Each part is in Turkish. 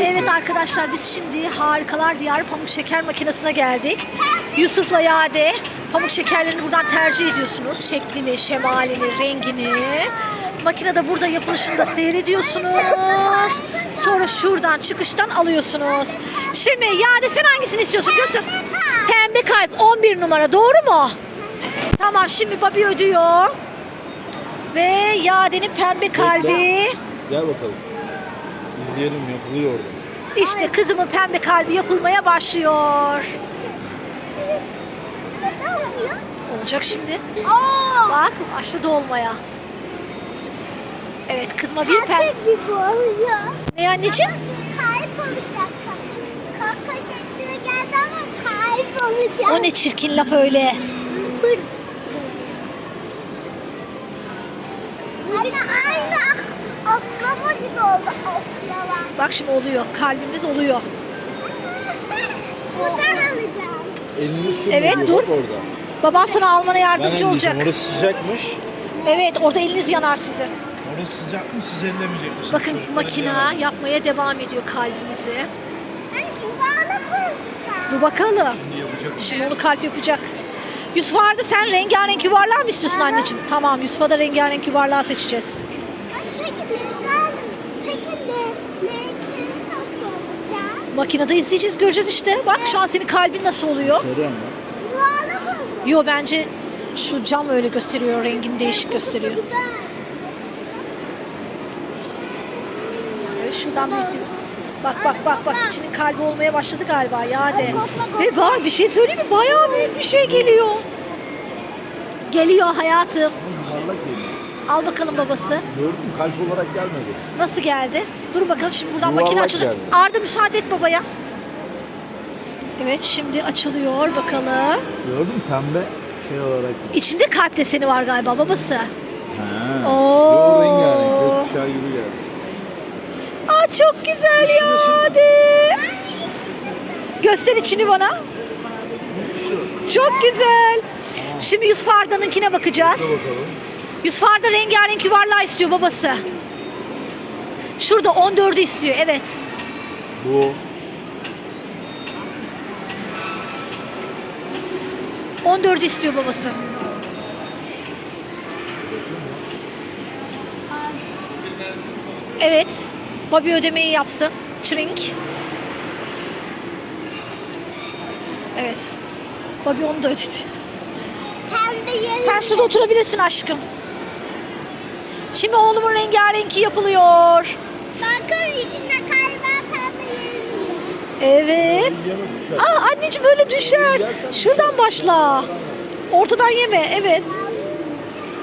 Evet arkadaşlar biz şimdi Harikalar Diyarı Pamuk Şeker makinesine geldik. Yusuf'la Yade pamuk şekerlerini buradan tercih ediyorsunuz. Şeklini, şemalini, rengini. Makinede burada yapılışını da seyrediyorsunuz. Sonra şuradan çıkıştan alıyorsunuz. Şimdi Yade sen hangisini istiyorsun? Göster. Pembe kalp 11 numara doğru mu? Tamam şimdi Babi ödüyor. Ve Yade'nin pembe kalbi. Gel bakalım. İzleyelim yapılıyor orada. İşte kızımın pembe kalbi yapılmaya başlıyor. Olacak şimdi. Bak başladı olmaya. Evet kızma bir pembe. gibi oluyor. Ne anneciğim? Kalp olacak. Kaka şekline geldi ama kalp olacak. O ne çirkin laf öyle. Pırt. Gibi oldu oklava. Bak şimdi oluyor. Kalbimiz oluyor. Buradan alacağım. Elini sür. Evet, dur. Orada. Baban sana almana Ben yardımcı anneciğim olacak. orası sıcakmış. Evet orada eliniz yanar sizin. Orası sıcakmış siz ellemeyecek misiniz? Bakın Çocuklara makina yapmaya devam ediyor kalbimizi. Olacak. Dur bakalım. Şimdi yapacak. Şimdi onu kalp yapacak. Yusuf Arda sen rengarenk yuvarlağı mı istiyorsun anneciğim? Tamam Yusuf'a da rengarenk yuvarlağı seçeceğiz. Peki neden? Peki ne? Renkleri nasıl olacak? Makinede izleyeceğiz göreceğiz işte. Bak şu an senin kalbin nasıl oluyor? Yuvarlak olacak. Yo bence şu cam öyle gösteriyor. Rengini değişik gösteriyor. Evet, şuradan bir isim. Bak bak bak bak içinin kalbi olmaya başladı galiba ya de. Ve bak bir şey söyleyeyim mi? Bayağı büyük bir şey geliyor. Geliyor hayatım. Geliyor. Al bakalım babası. Gördün mü? Kalp olarak gelmedi. Nasıl geldi? Dur bakalım şimdi buradan Yuvarlak makine açılacak. geldi. Arda müsaade et babaya. Evet şimdi açılıyor bakalım. Gördün mü? Pembe şey olarak. İçinde kalp deseni var galiba babası. Ha. Oo. Yo rengarenk. Gökkuşağı gibi geldi. Aa çok güzel ya hadi. Göster içini bana. Çok güzel. Şimdi Yusuf Arda'nınkine bakacağız. Bakalım. Yusuf Arda rengarenk yuvarlağı istiyor babası. Şurada 14'ü istiyor evet. Bu. 14'ü istiyor babası. Evet. Bobby ödemeyi yapsın. Çrink. Evet. Bobby onu da ödedi. Sen şurada oturabilirsin aşkım. Şimdi oğlumun rengarenki yapılıyor. Bakın içinde var pembe yeri. Evet. Aa anneciğim böyle düşer. Şuradan başla. Ortadan yeme. Evet.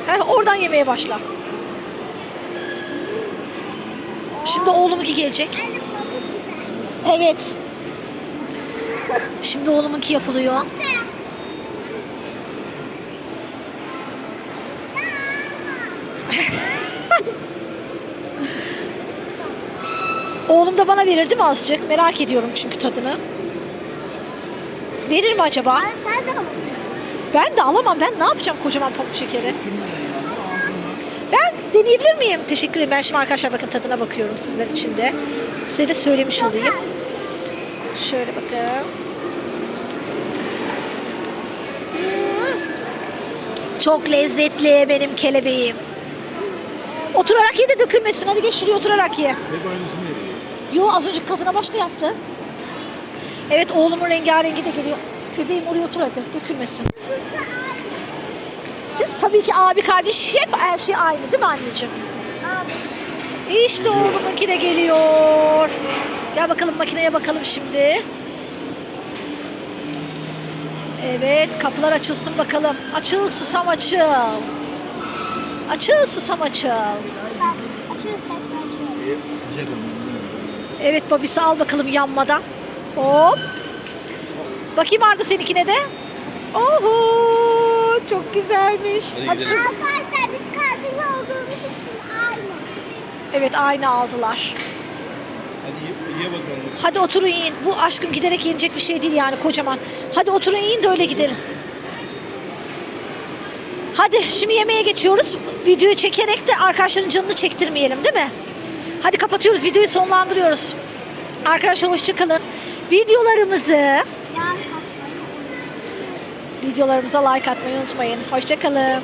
Heh, oradan yemeye başla. Şimdi oğlumunki gelecek. Evet. Şimdi oğlumunki yapılıyor. Oğlum da bana verir değil mi azıcık? Merak ediyorum çünkü tadını. Verir mi acaba? Sen de mi? Ben de alamam. Ben ne yapacağım kocaman pamuk şekeri? Ben deneyebilir miyim? Teşekkür ederim. Ben şimdi arkadaşlar bakın tadına bakıyorum sizler için de. Size de söylemiş olayım. Şöyle bakın. Hmm. Çok lezzetli benim kelebeğim. Oturarak ye de dökülmesin. Hadi geç şuraya oturarak ye. Hep aynısını yapıyor. Yo az önce kadına başka yaptı. Evet oğlumun rengarengi de geliyor. Bebeğim oraya otur hadi dökülmesin. Siz tabii ki abi kardeş hep her şey aynı değil mi anneciğim? İşte oğlumunki de geliyor. Gel bakalım makineye bakalım şimdi. Evet kapılar açılsın bakalım. Açıl susam açıl. Açıl susam açıl. Evet babisi al bakalım yanmadan. Hop. Bakayım Arda seninkine de. Oho çok güzelmiş. Hadi Hadi gidelim. Arkadaşlar biz kardeş olduğumuz için aynı. Evet aynı aldılar. Hadi ye, ye bakalım. Hadi oturun yiyin. Bu aşkım giderek yenecek bir şey değil yani kocaman. Hadi oturun yiyin de öyle gidelim. Hadi şimdi yemeğe geçiyoruz. Videoyu çekerek de arkadaşların canını çektirmeyelim değil mi? Hadi kapatıyoruz videoyu sonlandırıyoruz. Arkadaşlar hoşçakalın. Videolarımızı videolarımıza like atmayı unutmayın. Hoşçakalın.